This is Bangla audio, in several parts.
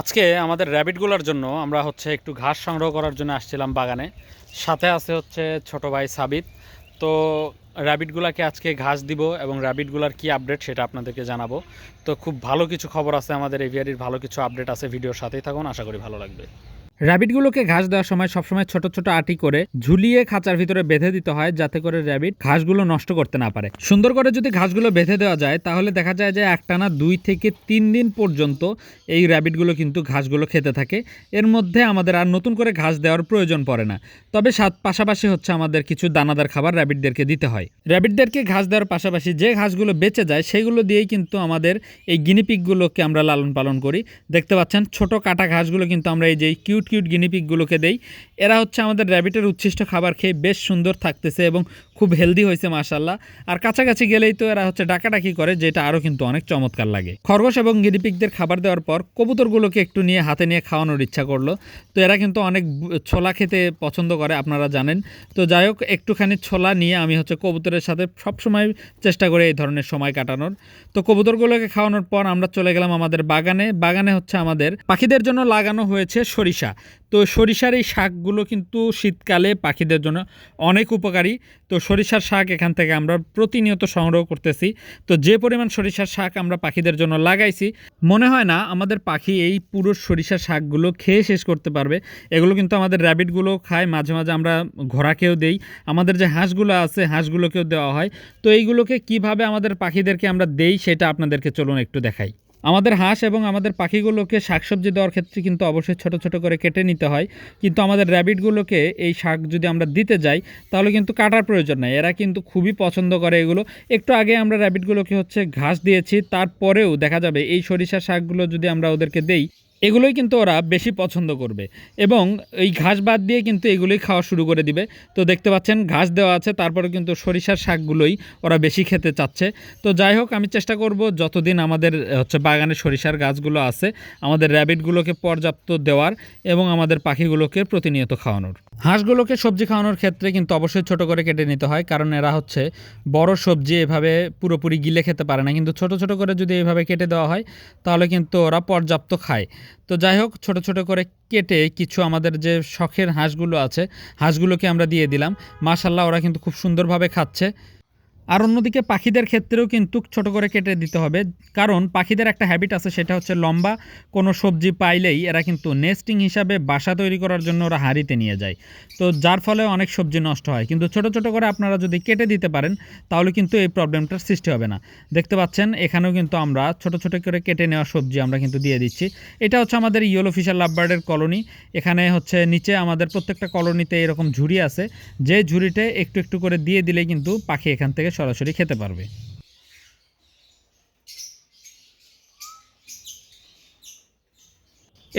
আজকে আমাদের র্যাবিটগুলোর জন্য আমরা হচ্ছে একটু ঘাস সংগ্রহ করার জন্য আসছিলাম বাগানে। সাথে আছে হচ্ছে ছোট ভাই সাবিত। তো র্যাবিটগুলোকে আজকে ঘাস দিব এবং র্যাবিটগুলোর কি আপডেট সেটা আপনাদেরকে জানাব। তো খুব ভালো কিছু খবর আছে আমাদের এভিয়ারির ভালো কিছু আপডেট আছে, ভিডিওর সাথেই থাকুন, আশা করি ভালো লাগবে। র্যাবিটগুলোকে ঘাস দেওয়ার সময় সবসময় ছোট ছোট আটি করে ঝুলিয়ে খাঁচার ভিতরে বেঁধে দিতে হয় যাতে করে র্যাবিট ঘাসগুলো নষ্ট করতে না পারে। সুন্দর করে যদি ঘাসগুলো বেঁধে দেওয়া যায়, তাহলে দেখা যায় যে একটানা দুই থেকে তিন দিন পর্যন্ত এই র্যাবিটগুলো কিন্তু ঘাসগুলো খেতে থাকে। এর মধ্যে আমাদের আর নতুন করে ঘাস দেওয়ার প্রয়োজন পড়ে না। তবে সাত, পাশাপাশি হচ্ছে আমাদের কিছু দানাদার খাবার র্যাবিটদেরকে দিতে হয়। র্যাবিটদেরকে ঘাস দেওয়ার পাশাপাশি যে ঘাসগুলো বেঁচে যায়, সেগুলো দিয়েই কিন্তু আমাদের এই গিনিপিকগুলোকে আমরা লালন পালন করি। দেখতে পাচ্ছেন, ছোট কাটা ঘাসগুলো কিন্তু আমরা এই যে কিউট কিউট কিউট গিনিপিকগুলোকে দেই। এরা হচ্ছে আমাদের র্যাবিটের উচ্ছিষ্ট খাবার খেয়ে বেশ সুন্দর থাকতেছে এবং খুব হেলদি হয়েছে মাশাল্লাহ আর কাছাকাছি গেলেই তো এরা হচ্ছে ডাকাডাকি করে, যেটা আরও কিন্তু অনেক চমৎকার লাগে। খরগোশ এবং গিনিপিকদের খাবার দেওয়ার পর কবুতরগুলোকে একটু নিয়ে হাতে নিয়ে খাওয়ানোর ইচ্ছা করল। তো এরা কিন্তু অনেক ছোলা খেতে পছন্দ করে, আপনারা জানেন। তো যাই হোক, একটুখানি ছোলা নিয়ে আমি হচ্ছে কবুতরের সাথে সবসময় চেষ্টা করি এই ধরনের সময় কাটানোর। তো কবুতরগুলোকে খাওয়ানোর পর আমরা চলে গেলাম আমাদের বাগানে। বাগানে হচ্ছে আমাদের পাখিদের জন্য লাগানো হয়েছে সরিষা। তো সরিষার এই শাকগুলো কিন্তু শীতকালে পাখিদের জন্য অনেক উপকারী। তো সরিষার শাক এখান থেকে আমরা প্রতিনিয়ত সংগ্রহ করতেছি। তো যে পরিমাণ সরিষার শাক আমরা পাখিদের জন্য লাগাইছি, মনে হয় না আমাদের পাখি এই পুরো সরিষার শাকগুলো খেয়ে শেষ করতে পারবে। এগুলো কিন্তু আমাদের র্যাবিটগুলো খায়, মাঝে মাঝে আমরা ঘোড়াকেও দেই। আমাদের যে হাঁসগুলো আছে, হাঁসগুলোকেও দেওয়া হয়। তো এইগুলোকে কীভাবে আমাদের পাখিদেরকে আমরা দেই সেটা আপনাদেরকে চলুন একটু দেখাই। আমাদের হাঁস এবং আমাদের পাখিগুলোকে শাকসবজি দেওয়ার ক্ষেত্রে কিন্তু অবশ্যই ছোট ছোট করে কেটে নিতে হয়। কিন্তু আমাদের র্যাবিটগুলোকে এই শাক যদি আমরা দিতে যাই, তাহলে কিন্তু কাটার প্রয়োজন নাই। এরা কিন্তু খুবই পছন্দ করে এগুলো। একটু আগে আমরা র্যাবিটগুলোকে হচ্ছে ঘাস দিয়েছি, তারপরেও দেখা যাবে এই সরিষা শাকগুলো যদি আমরা ওদেরকে দেই এগুলোই কিন্তু ওরা বেশি পছন্দ করবে। এবং এই ঘাস বাদ দিয়ে কিন্তু এগুলোই খাওয়া শুরু করে দিবে। তো দেখতে পাচ্ছেন, ঘাস দেওয়া আছে, তারপরে কিন্তু সরিষার শাকগুলোই ওরা বেশি খেতে চাচ্ছে। তো যাই হোক, আমি চেষ্টা করব যতদিন আমাদের হচ্ছে বাগানে সরিষার গাছগুলো আছে, আমাদের র্যাবিটগুলোকে পর্যাপ্ত দেওয়ার এবং আমাদের পাখিগুলোকে প্রতিনিয়ত খাওয়ানোর। হাঁসগুলোকে সবজি খাওয়ানোর ক্ষেত্রে কিন্তু অবশ্যই ছোট করে কেটে নিতে হয়, কারণ এরা হচ্ছে বড় সবজি এভাবে পুরোপুরি গিলে খেতে পারে না। কিন্তু ছোট ছোট করে যদি এভাবে কেটে দেওয়া হয়, তাহলে কিন্তু ওরা পর্যাপ্ত খায়। তো যাই হোক, ছোট ছোট করে কেটে কিছু আমাদের যে শখের হাঁসগুলো আছে, হাঁসগুলোকে আমরা দিয়ে দিলাম। মাশাল্লাহ ওরা কিন্তু খুব সুন্দরভাবে খাচ্ছে। আর অন্যদিকে পাখিদের ক্ষেত্রেও কিন্তু ছোট করে কেটে দিতে হবে। কারণ পাখিদের একটা হ্যাবিট আছে, সেটা হচ্ছে লম্বা, কোনো সবজি পাইলেই এরা কিন্তু নেস্টিং হিসাবে বাসা তৈরি করার জন্য ওরা হাঁড়িতে নিয়ে যায়। তো যার ফলে অনেক সবজি নষ্ট হয়। কিন্তু ছোট ছোট করে আপনারা যদি কেটে দিতে পারেন, তাহলে কিন্তু এই প্রবলেমটার সৃষ্টি হবে না। দেখতে পাচ্ছেন, এখানেও কিন্তু আমরা ছোট ছোট করে কেটে নেওয়া সবজি আমরা কিন্তু দিয়ে দিচ্ছি। এটা হচ্ছে আমাদের ইয়েলো ফিশার লাভবার্ডের কলোনি। এখানে হচ্ছে নিচে আমাদের প্রত্যেকটা কলোনিতে এরকম ঝুড়ি আছে। যে ঝুড়িতে একটু একটু করে দিয়ে দিলে কিন্তু পাখি এখান থেকে সরাসরি খেতে পারবে।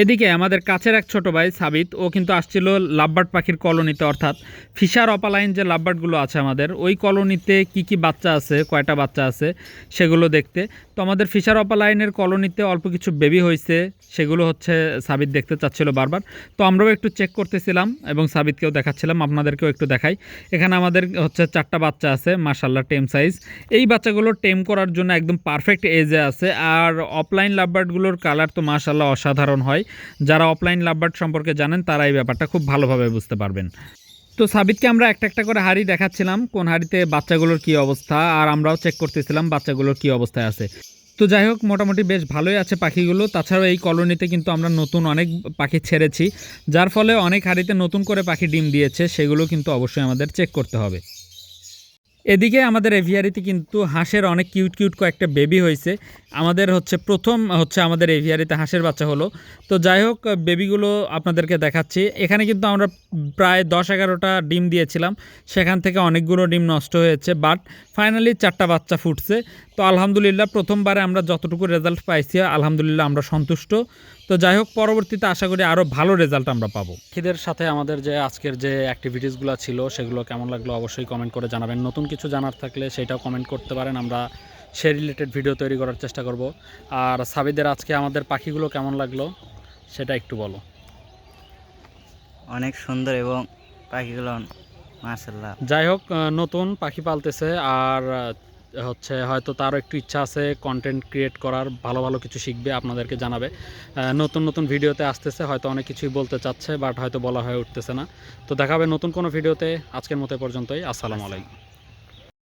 এদিকে আমাদের কাছের এক ছোট ভাই সাবিত, ও কিন্তু আসছিল লাভবার্ড পাখির কলোনিতে, অর্থাৎ ফিশার অপালাইন যে লাভবার্ডগুলো আছে আমাদের, ওই কলোনিতে কি কি বাচ্চা আছে, কয়টা বাচ্চা আছে, সেগুলো দেখতে। তো আমাদের ফিশার অপালাইনের কলোনিতে অল্প কিছু বেবি হয়েছে, সেগুলো হচ্ছে সাবিত দেখতে চাচ্ছিল বারবার। তো আমরাও একটু চেক করতেছিলাম এবং সাবিতকেও দেখাচ্ছিলাম, আপনাদেরকেও একটু দেখাই। এখানে আমাদের হচ্ছে চারটা বাচ্চা আছে মার্শাল্লাহ টেম সাইজ। এই বাচ্চাগুলো টেম করার জন্য একদম পারফেক্ট এজে আছে, আর অফলাইন লাভবার্ডগুলোর কালার তো মার্শাল্লাহ অসাধারণ হয়। যারা অফলাইন লাভবার্ড সম্পর্কে জানেন, তারা এই ব্যাপারটা খুব ভালোভাবে বুঝতে পারবেন। তো সাবিতকে আমরা একটা একটা করে হাড়ি দেখাচ্ছিলাম, কোন হাড়িতে বাচ্চাগুলোর কি অবস্থা, আর আমরাও চেক করতেছিলাম বাচ্চাগুলোর কি অবস্থায় আছে। তো যাই হোক, মোটামুটি বেশ ভালোই আছে পাখিগুলো। তাছাড়াও এই কলোনিতে কিন্তু আমরা নতুন অনেক পাখি ছেড়েছি, যার ফলে অনেক হাড়িতে নতুন করে পাখি ডিম দিয়েছে, সেগুলো কিন্তু অবশ্যই আমাদের চেক করতে হবে। এদিকে আমাদের এভিয়ারিতে কিন্তু হাঁসের অনেক কিউট কিউট কয়েকটা বেবি হয়েছে। আমাদের হচ্ছে প্রথম হচ্ছে আমাদের এভিয়ারিতে হাঁসের বাচ্চা হলো। তো যাই হোক, বেবিগুলো আপনাদেরকে দেখাচ্ছি। এখানে কিন্তু আমরা প্রায় দশ এগারোটা ডিম দিয়েছিলাম। সেখান থেকে অনেকগুলো ডিম নষ্ট হয়েছে, বাট ফাইনালি চারটা বাচ্চা ফুটছে। তো আলহামদুলিল্লাহ, প্রথমবারে আমরা যতটুকু রেজাল্ট পাইছি, আলহামদুলিল্লাহ আমরা সন্তুষ্ট। তো যাই হোক পরবর্তীতে আশা করি আরও ভালো রেজাল্ট আমরা পাবো। খিদের সাথে আমাদের যে আজকের যে অ্যাক্টিভিটিসগুলো ছিল সেগুলো কেমন লাগল অবশ্যই কমেন্ট করে জানাবেন। নতুন কিছু জানার থাকলে সেটাও কমেন্ট করতে পারেন আমরা সে রিলেটেড ভিডিও তৈরি করার চেষ্টা করব। আর সাবিদের আজকে আমাদের পাখিগুলো কেমন লাগল সেটা একটু বলো। অনেক সুন্দর এবং পাখিগুলো মাসাল্লাহ যাই হোক নতুন পাখি পালতেছে আর হচ্ছে হয়তো তারও একটু ইচ্ছা আছে কন্টেন্ট ক্রিয়েট করার ভালো ভালো কিছু শিখবে আপনাদেরকে জানাবে। নতুন নতুন ভিডিওতে আসতেছে হয়তো অনেক কিছুই বলতে চাচ্ছে বাট হয়তো বলা হয়ে উঠতেছে না। তো দেখাবে নতুন কোনো ভিডিওতে আজকের মতো পর্যন্তই আসসালামু। আলাইকুম।